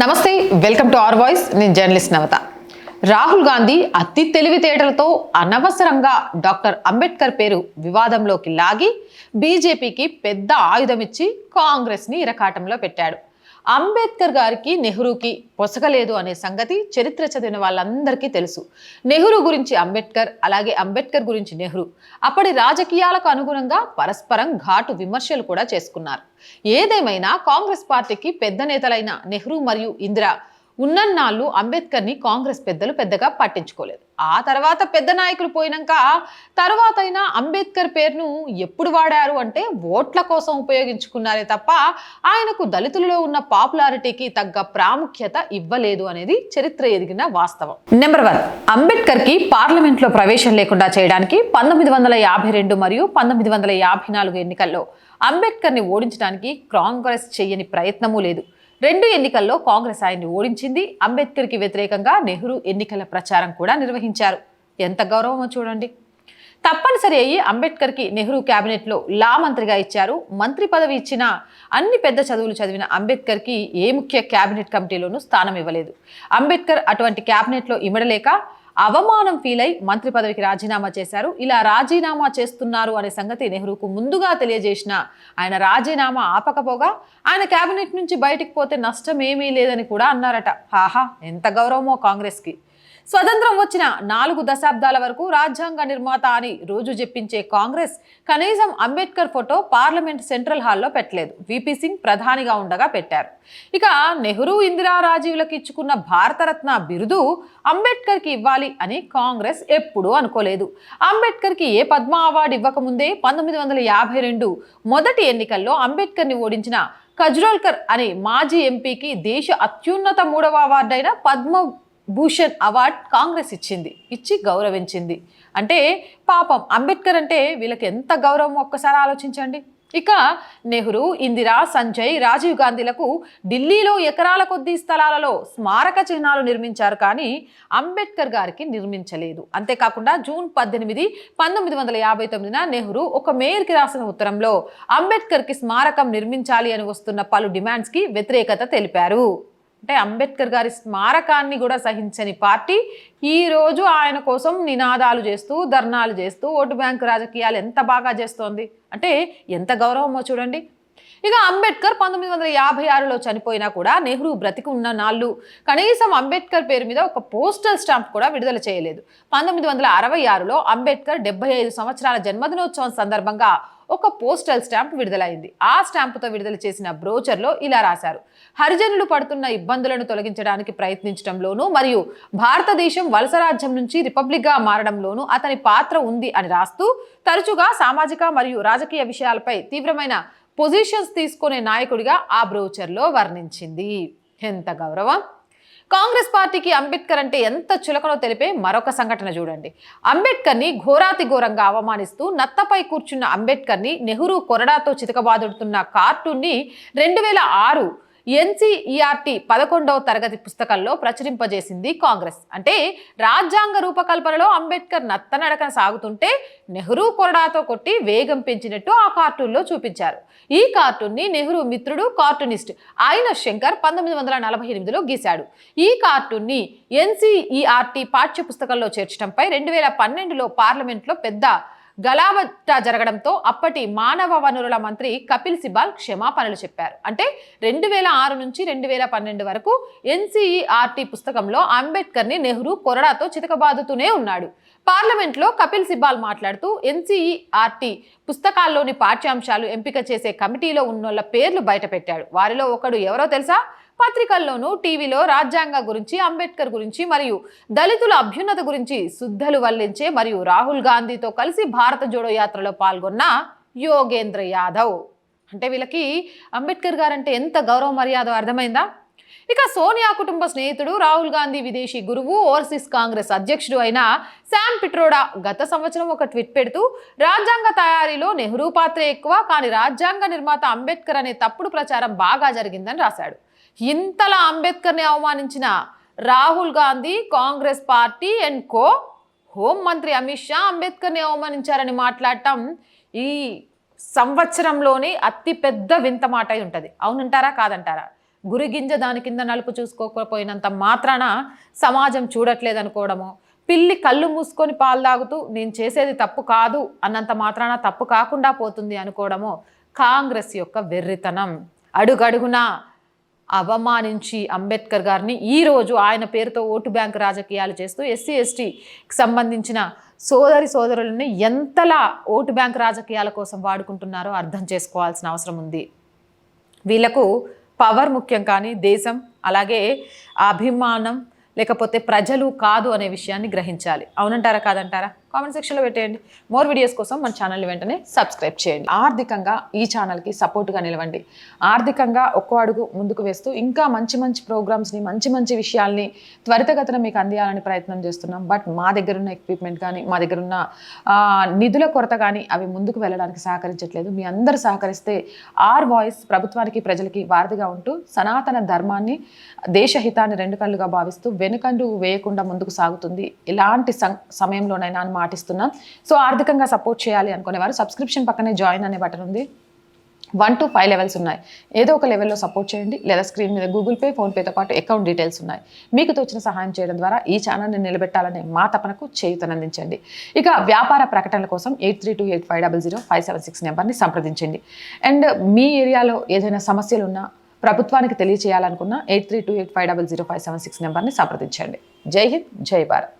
నమస్తే welcome to are voice. నేను journalist Navata. Rahul Gandhi అతి తెలివితేటలతో అనవసరంగా డాక్టర్ అంబేద్కర్ పేరు వివాదంలోకి లాగి బీజేపీకి పెద్ద ఆయుధం ఇచ్చి కాంగ్రెస్ని ఇరకాటంలో పెట్టాడు. అంబేద్కర్ గారికి నెహ్రూకి పొసగలేదు అనే సంగతి చరిత్ర చదివిన వాళ్ళందరికీ తెలుసు. నెహ్రూ గురించి అంబేద్కర్ అలాగే అంబేద్కర్ గురించి నెహ్రూ అప్పటి రాజకీయాలకు అనుగుణంగా పరస్పరం ఘాటు విమర్శలు కూడా చేసుకున్నారు. ఏదేమైనా కాంగ్రెస్ పార్టీకి పెద్ద నేతలైన నెహ్రూ మరియు ఇందిరా ఉన్నన్నాళ్ళు అంబేద్కర్ని కాంగ్రెస్ పెద్దలు పెద్దగా పట్టించుకోలేదు. ఆ తర్వాత పెద్ద నాయకులు పోయినాక తర్వాత అయినా అంబేద్కర్ పేరును ఎప్పుడు వాడారు అంటే ఓట్ల కోసం ఉపయోగించుకున్నారే తప్ప ఆయనకు దళితులలో ఉన్న పాపులారిటీకి తగ్గ ప్రాముఖ్యత ఇవ్వలేదు అనేది చరిత్ర ఎదిగిన వాస్తవం. నెంబర్ వన్ అంబేద్కర్కి పార్లమెంట్లో ప్రవేశం లేకుండా చేయడానికి పంతొమ్మిది వందల యాభై రెండు మరియు పంతొమ్మిది వందల యాభై నాలుగు ఎన్నికల్లో అంబేద్కర్ని ఓడించడానికి కాంగ్రెస్ చేయని ప్రయత్నమూ లేదు. రెండు ఎన్నికల్లో కాంగ్రెస్ ఆయన్ని ఓడించింది. అంబేద్కర్కి వ్యతిరేకంగా నెహ్రూ ఎన్నికల ప్రచారం కూడా నిర్వహించారు. ఎంత గౌరవమో చూడండి. తప్పనిసరి అయ్యి అంబేద్కర్కి నెహ్రూ క్యాబినెట్లో లా మంత్రిగా ఇచ్చారు. మంత్రి పదవి ఇచ్చిన అన్ని పెద్ద చదువులు చదివిన అంబేద్కర్కి ఏ ముఖ్య క్యాబినెట్ కమిటీలోనూ స్థానం ఇవ్వలేదు. అంబేద్కర్ అటువంటి క్యాబినెట్లో ఇమడలేక అవమానం ఫీల్ అయి మంత్రి పదవికి రాజీనామా చేశారు. ఇలా రాజీనామా చేస్తున్నారు అనే సంగతి నెహ్రూకు ముందుగా తెలియజేసిన ఆయన రాజీనామా ఆపకపోగా ఆయన కేబినెట్ నుంచి బయటికి పోతే నష్టం ఏమీ లేదని కూడా అన్నారట. హాహా ఎంత గౌరవమో కాంగ్రెస్కి. స్వతంత్రం వచ్చిన నాలుగు దశాబ్దాల వరకు రాజ్యాంగ నిర్మాత అని రోజు చెప్పించే కాంగ్రెస్ కనీసం అంబేద్కర్ ఫోటో పార్లమెంట్ సెంట్రల్ హాల్లో పెట్టలేదు. విపి సింగ్ ప్రధానిగా ఉండగా పెట్టారు. ఇక నెహ్రూ ఇందిరా రాజీవులకు ఇచ్చుకున్న భారతరత్న బిరుదు అంబేద్కర్కి ఇవ్వాలి అని కాంగ్రెస్ ఎప్పుడూ అనుకోలేదు. అంబేద్కర్కి ఏ పద్మ అవార్డు ఇవ్వకముందే పంతొమ్మిది వందల యాభై రెండు మొదటి ఎన్నికల్లో అంబేద్కర్ని ఓడించిన కజ్రోల్కర్ అనే మాజీ ఎంపీకి దేశ అత్యున్నత మూడవ అవార్డైన పద్మ భూషణ్ అవార్డ్ కాంగ్రెస్ ఇచ్చింది ఇచ్చి గౌరవించింది. అంటే పాపం అంబేద్కర్ అంటే వీళ్ళకి ఎంత గౌరవం? ఒక్కసారి ఆలోచించండి. ఇక నెహ్రూ ఇందిరా సంజయ్ రాజీవ్ గాంధీలకు ఢిల్లీలో ఎకరాల కొద్దీ స్థలాలలో స్మారక చిహ్నాలు నిర్మించారు కానీ అంబేద్కర్ గారికి నిర్మించలేదు. అంతేకాకుండా జూన్ పద్దెనిమిది పంతొమ్మిది వందల యాభై తొమ్మిదిన నెహ్రూ ఒక మేయర్కి రాసిన ఉత్తరంలో అంబేద్కర్కి స్మారకం నిర్మించాలి అని వస్తున్న పలు డిమాండ్స్కి వ్యతిరేకత తెలిపారు. అంటే అంబేద్కర్ గారి స్మారకాన్ని కూడా సహించని పార్టీ ఈరోజు ఆయన కోసం నినాదాలు చేస్తూ ధర్నాలు చేస్తూ ఓటు బ్యాంకు రాజకీయాలు ఎంత బాగా చేస్తోంది? అంటే ఎంత గౌరవమో చూడండి. ఇక అంబేద్కర్ పంతొమ్మిది వందల యాభై ఆరులో చనిపోయినా కూడా నెహ్రూ బ్రతికి ఉన్న నాళ్ళు కనీసం అంబేద్కర్ పేరు మీద ఒక పోస్టల్ స్టాంప్ కూడా విడుదల చేయలేదు. పంతొమ్మిది వందల అరవై ఆరులో అంబేద్కర్ డెబ్బై ఐదు సంవత్సరాల జన్మదినోత్సవం సందర్భంగా ఒక పోస్టల్ స్టాంప్ విడుదలైంది. ఆ స్టాంపుతో విడుదల చేసిన బ్రోచర్లో ఇలా రాశారు. హరిజనులు పడుతున్న ఇబ్బందులను తొలగించడానికి ప్రయత్నించడంలోనూ మరియు భారతదేశం వలస రాజ్యం నుంచి రిపబ్లిక్గా మారడంలోనూ అతని పాత్ర ఉంది అని రాస్తూ తరచుగా సామాజిక మరియు రాజకీయ విషయాలపై తీవ్రమైన పొజిషన్స్ తీసుకునే నాయకుడిగా ఆ బ్రోచర్లో వర్ణించింది. ఎంత గౌరవం! కాంగ్రెస్ పార్టీకి అంబేద్కర్ అంటే ఎంత చులకనో తెలిపే మరొక సంఘటన చూడండి. అంబేద్కర్ని ఘోరాతి ఘోరంగా అవమానిస్తూ నత్తపై కూర్చున్న అంబేద్కర్ని నెహ్రూ కొరడాతో చితకబాదుడుతున్న కార్టూన్ని రెండు వేల ఆరు ఎన్సీఈఆర్టీ పదకొండవ తరగతి పుస్తకంలో ప్రచురింపజేసింది కాంగ్రెస్. అంటే రాజ్యాంగ రూపకల్పనలో అంబేద్కర్ నత్తనడకన సాగుతుంటే నెహ్రూ కొరడాతో కొట్టి వేగం పెంచినట్టు ఆ కార్టూన్లో చూపించారు. ఈ కార్టూన్ని నెహ్రూ మిత్రుడు కార్టూనిస్ట్ ఆయన శంకర్ పంతొమ్మిది వందల నలభై ఎనిమిదిలో గీశాడు. ఈ కార్టూన్ని ఎన్సీఈఆర్టీ పాఠ్య పుస్తకంలో చేర్చడంపై రెండు వేల పన్నెండులో పార్లమెంట్లో పెద్ద గలాబట్ట జరగడంతో అప్పటి మానవ వనరుల మంత్రి కపిల్ సిబాల్ క్షమాపణలు చెప్పారు. అంటే రెండు వేల ఆరు నుంచి రెండు వేల పన్నెండు వరకు ఎన్సీఈఆర్టీ పుస్తకంలో అంబేద్కర్ని నెహ్రూ కొరడాతో చితకబాదుతూనే ఉన్నాడు. పార్లమెంట్లో కపిల్ సిబాల్ మాట్లాడుతూ ఎన్సీఈఆర్టీ పుస్తకాల్లోని పాఠ్యాంశాలు ఎంపిక చేసే కమిటీలో ఉన్నోళ్ళ పేర్లు బయటపెట్టాడు. వారిలో ఒకడు ఎవరో తెలుసా? పత్రికల్లోనూ టీవీలో రాజ్యాంగ గురించి అంబేద్కర్ గురించి మరియు దళితుల అభ్యున్నత గురించి శుద్ధలు వల్లించే మరియు రాహుల్ గాంధీతో కలిసి భారత జోడో యాత్రలో పాల్గొన్న యోగేంద్ర యాదవ్. అంటే వీళ్ళకి అంబేద్కర్ గారంటే ఎంత గౌరవ మర్యాద అర్థమైందా? ఇక సోనియా కుటుంబ స్నేహితుడు రాహుల్ గాంధీ విదేశీ గురువు ఓవర్సీస్ కాంగ్రెస్ అధ్యక్షుడు అయిన శామ్ పిట్రోడా గత సంవత్సరం ఒక ట్వీట్ పెడుతూ రాజ్యాంగ తయారీలో నెహ్రూ పాత్ర ఎక్కువ కానీ రాజ్యాంగ నిర్మాత అంబేద్కర్ అనే తప్పుడు ప్రచారం బాగా జరిగిందని రాశాడు. ఇంతలా అంబేద్కర్ని అవమానించిన Rahul Gandhi Congress party and co హోంమంత్రి అమిత్ షా అంబేద్కర్ని అవమానించారని మాట్లాడటం ఈ సంవత్సరంలోనే అతి పెద్ద వింత మాట అయి ఉంటుంది. అవునంటారా? కాదంటారా? గురిగింజ దాని కింద నలుపు చూసుకోకపోయినంత మాత్రాన సమాజం చూడట్లేదనుకోవడము పిల్లి కళ్ళు మూసుకొని పాలు తాగుతూ నేను చేసేది తప్పు కాదు అన్నంత మాత్రాన తప్పు కాకుండా పోతుంది అనుకోవడము కాంగ్రెస్ యొక్క వెర్రితనం. అడుగడుగునా అవమానించి అంబేద్కర్ గారిని ఈరోజు ఆయన పేరుతో ఓటు బ్యాంక్ రాజకీయాలు చేస్తూ ఎస్సీ ఎస్టీకి సంబంధించిన సోదరి సోదరులని ఎంతలా ఓటు బ్యాంక్ రాజకీయాల కోసం వాడుకుంటున్నారో అర్థం చేసుకోవాల్సిన అవసరం ఉంది. వీళ్ళకు పవర్ ముఖ్యం కానీ దేశం అలాగే అభిమానం లేకపోతే ప్రజలు కాదు అనే విషయాన్ని గ్రహించాలి. అవునంటారా కాదంటారా? కామెంట్ సెక్షన్లో పెట్టేయండి. మోర్ వీడియోస్ కోసం మన ఛానల్ని వెంటనే సబ్స్క్రైబ్ చేయండి. ఆర్థికంగా ఈ ఛానల్కి సపోర్ట్గా నిలవండి. ఆర్థికంగా ఒక్కో అడుగు ముందుకు వేస్తూ ఇంకా మంచి మంచి ప్రోగ్రామ్స్ని మంచి మంచి విషయాల్ని త్వరితగతిన మీకు అందియాలని ప్రయత్నం చేస్తున్నాం. బట్ మా దగ్గర ఉన్న ఎక్విప్మెంట్ కానీ మా దగ్గర ఉన్న నిధుల కొరత కానీ అవి ముందుకు వెళ్ళడానికి సహకరించట్లేదు. మీ అందరూ సహకరిస్తే ఆర్ వాయిస్ ప్రభుత్వానికి ప్రజలకి వారధిగా ఉంటూ సనాతన ధర్మాన్ని దేశహితాన్ని రెండు కళ్ళుగా భావిస్తూ వెనుకండు వేయకుండా ముందుకు సాగుతుంది. ఇలాంటి సం- సమయంలోనైనా మాటిస్తున్నాం. సో ఆర్థికంగా సపోర్ట్ చేయాలి అనుకునేవారు. సబ్స్క్రిప్షన్ పక్కనే జాయిన్ అనే బటన్ ఉంది. వన్ టు ఫైవ్ లెవెల్స్ ఉన్నాయి. ఏదో ఒక లెవెల్లో సపోర్ట్ చేయండి. లేదా స్క్రీన్ మీద గూగుల్ పే ఫోన్పేతో పాటు అకౌంట్ డీటెయిల్స్ ఉన్నాయి. మీకు తోచిన సహాయం చేయడం ద్వారా ఈ ఛానల్ని నిలబెట్టాలనే మా తపనకు చేయుతనందించండి ఇక వ్యాపార ప్రకటనల కోసం eight three two eight five double zero five seven six నెంబర్ని సంప్రదించండి. అండ్ మీ ఏరియాలో ఏదైనా సమస్యలు ఉన్నా ప్రభుత్వానికి తెలియచేయాలనుకున్న eight three two eight five double zero five seven six నెంబర్ని సంప్రదించండి. జై హింద్ జై భారత్.